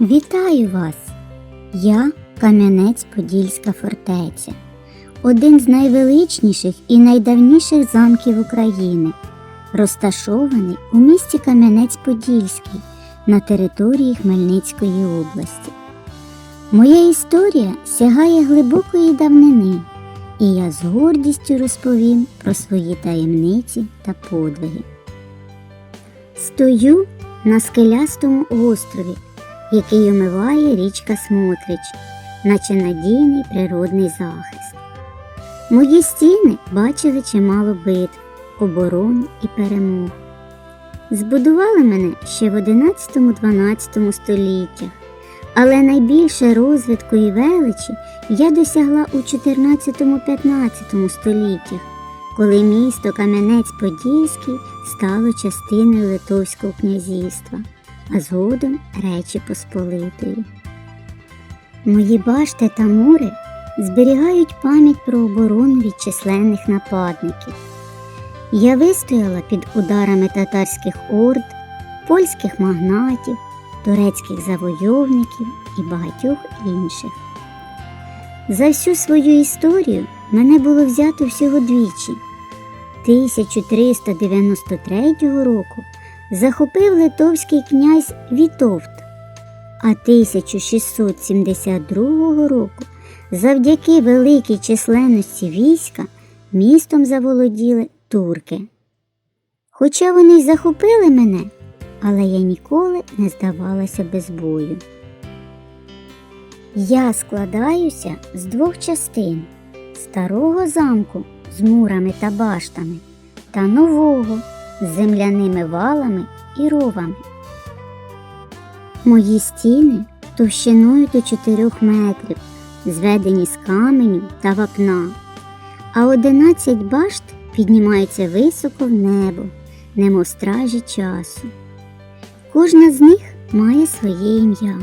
Вітаю вас! Я Кам'янець-Подільська фортеця, один з найвеличніших і найдавніших замків України, розташований у місті Кам'янець-Подільський на території Хмельницької області. Моя історія сягає глибокої давнини, і я з гордістю розповім про свої таємниці та подвиги. Стою на скелястому острові, який омиває річка Смотрич, наче надійний природний захист. Мої стіни бачили чимало битв, оборон і перемог. Збудували мене ще в 11-12 століттях, але найбільше розвитку і величі я досягла у 14-15 століттях, коли місто Кам'янець-Подільський стало частиною Литовського князівства, а згодом Речі Посполитої. Мої башти та мури зберігають пам'ять про оборону від численних нападників. Я вистояла під ударами татарських орд, польських магнатів, турецьких завойовників і багатьох інших. За всю свою історію мене було взято всього двічі. 1393 року захопив литовський князь Вітовт, а 1672 року завдяки великій численності війська містом заволоділи турки. Хоча вони й захопили мене, але я ніколи не здавалася без бою. Я складаюся з двох частин старого замку з мурами та баштами та нового земляними валами і ровами. Мої стіни товщиною до 4 метрів, зведені з каменю та вапна, а 11 башт піднімаються високо в небо, немов стражі часу. Кожна з них має своє ім'я.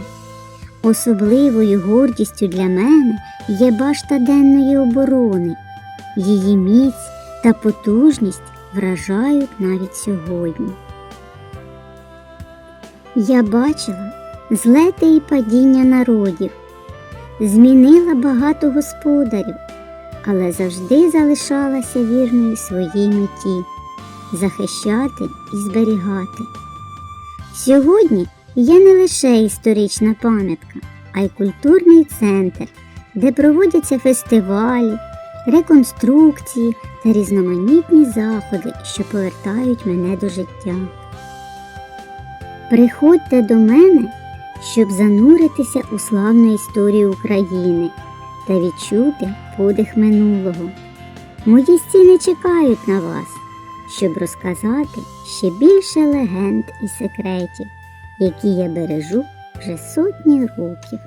Особливою гордістю для мене є башта денної оборони. Її міць та потужність вражають навіть сьогодні. Я бачила злети і падіння народів, змінила багато господарів, але завжди залишалася вірною своїй меті захищати і зберігати. Сьогодні я не лише історична пам'ятка, а й культурний центр, де проводяться фестивалі, реконструкції та різноманітні заходи, що повертають мене до життя. Приходьте до мене, щоб зануритися у славну історію України та відчути подих минулого. Мої стіни чекають на вас, щоб розказати ще більше легенд і секретів, які я бережу вже сотні років.